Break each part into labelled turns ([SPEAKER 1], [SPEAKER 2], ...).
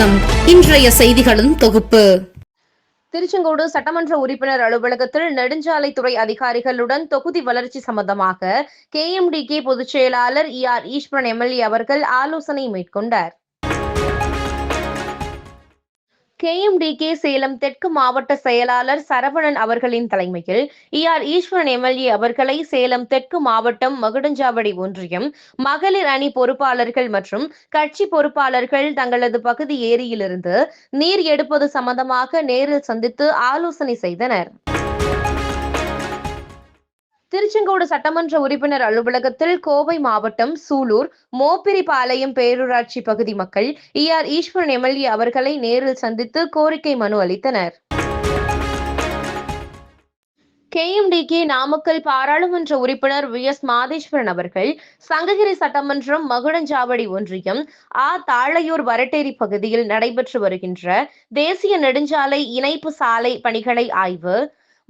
[SPEAKER 1] வணக்கம். இன்றைய செய்திகளின் தொகுப்பு.
[SPEAKER 2] திருச்செங்கோடு சட்டமன்ற உறுப்பினர் அலுவலகத்தில் நெடுஞ்சாலைத்துறை அதிகாரிகளுடன் தொகுதி வளர்ச்சி சம்பந்தமாக கே பொதுச் செயலாளர் இ ஆர் ஈஸ்வரன் எம்எல்ஏ அவர்கள் ஆலோசனை மேற்கொண்டார். கேஎம்டிகே சேலம் தெற்கு மாவட்ட செயலாளர் சரவணன் அவர்களின் தலைமையில் இ ஆர் ஈஸ்வரன் எம்எல்ஏ அவர்களை சேலம் தெற்கு மாவட்டம் மகுடஞ்சாவடி ஒன்றியம் மகளிர் அணி பொறுப்பாளர்கள் மற்றும் கட்சி பொறுப்பாளர்கள் தங்களது பகுதி ஏரியிலிருந்து நீர் எடுப்பது சம்பந்தமாக நேரில் சந்தித்து ஆலோசனை செய்தனர். திருச்செங்கோடு சட்டமன்ற உறுப்பினர் அலுவலகத்தில் கோவை மாவட்டம் சூலூர் மோப்பிரிபாளையம் பேரூராட்சி பகுதி மக்கள் இ ஆர் ஈஸ்வரன் எம்எல்ஏ அவர்களை நேரில் சந்தித்து கோரிக்கை மனு அளித்தனர். கேஎம்டிகே நாமக்கல் பாராளுமன்ற உறுப்பினர் வி. எஸ். மாதேஸ்வரன் அவர்கள் சங்ககிரி சட்டமன்றம் மகுடஞ்சாவடி ஒன்றியம் ஆ. தாழையூர் வரட்டேரி பகுதியில் நடைபெற்று வருகின்ற தேசிய நெடுஞ்சாலை இணைப்பு சாலை பணிகளை ஆய்வு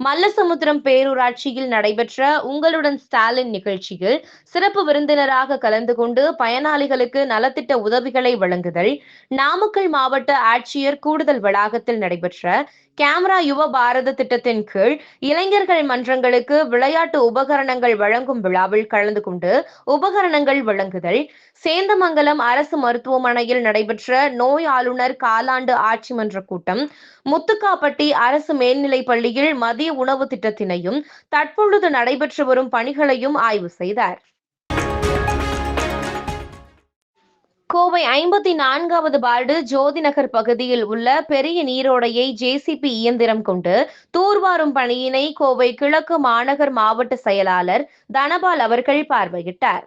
[SPEAKER 2] மல்லசமுத்திரம் பேரூராட்சியில் நடைபெற்ற உங்களுடன் ஸ்டாலின் நிகழ்ச்சியில் சிறப்பு விருந்தினராக கலந்து கொண்டு பயனாளிகளுக்கு நலத்திட்ட உதவிகளை வழங்குதல் நாமக்கல் மாவட்ட ஆட்சியர் கூடுதல் வளாகத்தில் நடைபெற்ற கேமரா யுவ பாரத திட்டத்தின் கீழ் இளைஞர்கள் மன்றங்களுக்கு விளையாட்டு உபகரணங்கள் வழங்கும் விழாவில் கலந்து கொண்டு உபகரணங்கள் வழங்குதல். சேந்தமங்கலம் அரசு மருத்துவமனையில் நடைபெற்ற நோய் ஆளுநர் காலாண்டு ஆட்சி மன்ற கூட்டம் முத்துக்காப்பட்டி அரசு மேல்நிலைப் பள்ளியில் மதிய உணவு திட்டத்தினையும் தற்பொழுது நடைபெற்று வரும் பணிகளையும் ஆய்வு செய்தார். கோவை ஐம்பத்தி நான்காவது வார்டு ஜோதிநகர் பகுதியில் உள்ள பெரிய நீரோடையை ஜேசிபி இயந்திரம் கொண்டு தூர்வாரும் பணியினை கோவை கிழக்கு மாநகர் மாவட்ட செயலாளர் தனபால் அவர்கள் பார்வையிட்டார்.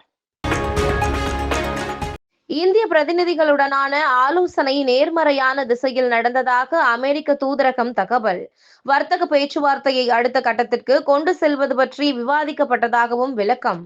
[SPEAKER 2] இந்திய பிரதிநிதிகளுடனான ஆலோசனை நேர்மறையான திசையில் நடந்ததாக அமெரிக்க தூதரகம் தகவல். வர்த்தக பேச்சுவார்த்தையை அடுத்த கட்டத்திற்கு கொண்டு செல்வது பற்றி விவாதிக்கப்பட்டதாகவும் விளக்கம்.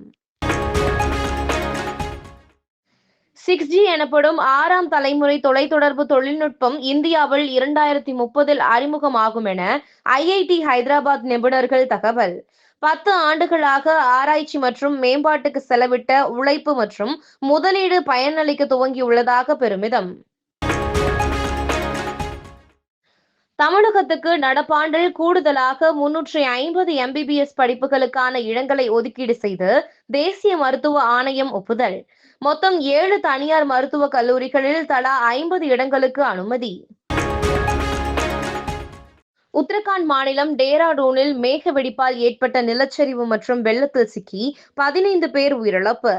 [SPEAKER 2] சிக்ஸ் ஜி எனப்படும் ஆறாம் தலைமுறை தொலைத்தொடர்பு தொழில்நுட்பம் இந்தியாவில் இரண்டாயிரத்தி முப்பதில் அறிமுகமாகும் என ஐஐடி ஹைதராபாத் நிபுணர்கள் தகவல். பத்து ஆண்டுகளாக ஆராய்ச்சி மற்றும் மேம்பாட்டுக்கு செலவிட்ட உழைப்பு மற்றும் முதலீடு பயனளிக்க துவங்கியுள்ளதாக பெருமிதம். தமிழகத்துக்கு நடப்பாண்டில் கூடுதலாக முன்னூற்றி ஐம்பது எம்பிபிஎஸ் படிப்புகளுக்கான இடங்களை ஒதுக்கீடு செய்து தேசிய மருத்துவ ஆணையம் ஒப்புதல். மொத்தம் ஏழு தனியார் மருத்துவக் கல்லூரிகளில் தலா ஐம்பது இடங்களுக்கு அனுமதி. உத்தரகாண்ட் மாநிலம் டேராடூனில் மேக வெடிப்பால் ஏற்பட்ட நிலச்சரிவு மற்றும் வெள்ளத்தில் சிக்கி பதினைந்து பேர் உயிரிழப்பு.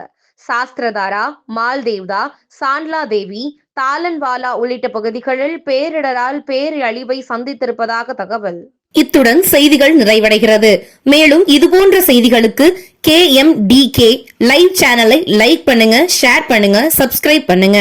[SPEAKER 2] சாஸ்திரதாரா மால்தேவ்தா சாண்ட்லா தேவி தாலன்வாலா உள்ளிட்ட பகுதிகளில் பேரிடரால் பேரழிவை சந்தித்திருப்பதாக தகவல்.
[SPEAKER 1] இத்துடன் செய்திகள் நிறைவடைகிறது. மேலும் இதுபோன்ற செய்திகளுக்கு K M T K live சேனலை லைக் பண்ணுங்க ஷேர் பண்ணுங்க சப்ஸ்கிரைப் பண்ணுங்க.